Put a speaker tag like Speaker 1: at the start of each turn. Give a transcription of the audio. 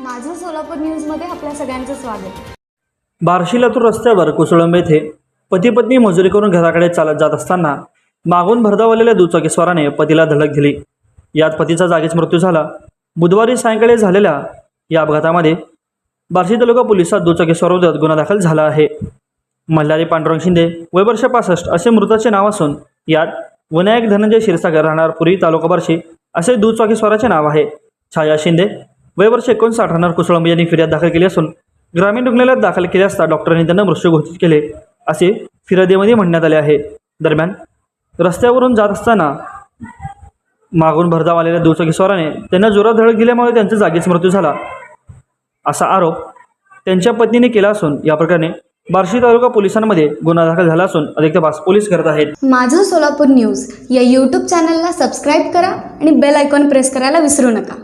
Speaker 1: माझं सोलापूर न्यूजमध्ये आपल्या सगळ्यांचं स्वागत.
Speaker 2: बार्शी लातूर रस्त्यावर कुसळंब येथे पती पत्नी मजुरी करून घराकडे चालत जात असताना मागून भरधावलेल्या दुचाकीस्वाराने पतीला धडक दिली. यात पतीचा जागीच मृत्यू झाला. बुधवारी सायंकाळी झालेल्या या अपघातामध्ये बार्शी तालुका पोलिसात दुचाकीस्वाराविरोधात गुन्हा दाखल झाला आहे. मल्हारी पांडुरंग शिंदे वय वर्ष पासष्ट असे मृताचे नाव असून यात विनायक धनंजय क्षीरसागर राहणार पुरी तालुका बार्शी असे दुचाकीस्वाराचे नाव आहे. छाया शिंदे वय वर्ष एकोणसाठ राहणार कुसळंब यांनी फिर्याद दाखल केली असून ग्रामीण रुग्णालयात दाखल केले असता डॉक्टरांनी त्यांना मृत्यू घोषित केले असे फिर्यादीमध्ये म्हणण्यात आले आहे. दरम्यान रस्त्यावरून जात असताना मागून भरधाव आलेल्या दुचाकीस्वाराने त्यांना जोरात धडक दिल्यामुळे त्यांचा जागीच मृत्यू झाला. असा आरोप त्यांच्या पत्नीने केला असून या प्रकरणी बार्शी तालुका पोलिसांमध्ये गुन्हा दाखल झाला असून अधिक तपास पोलीस करत आहेत.
Speaker 1: माझं सोलापूर न्यूज या यूट्यूब चॅनलला सबस्क्राईब करा आणि बेल आयकॉन प्रेस करायला विसरू नका.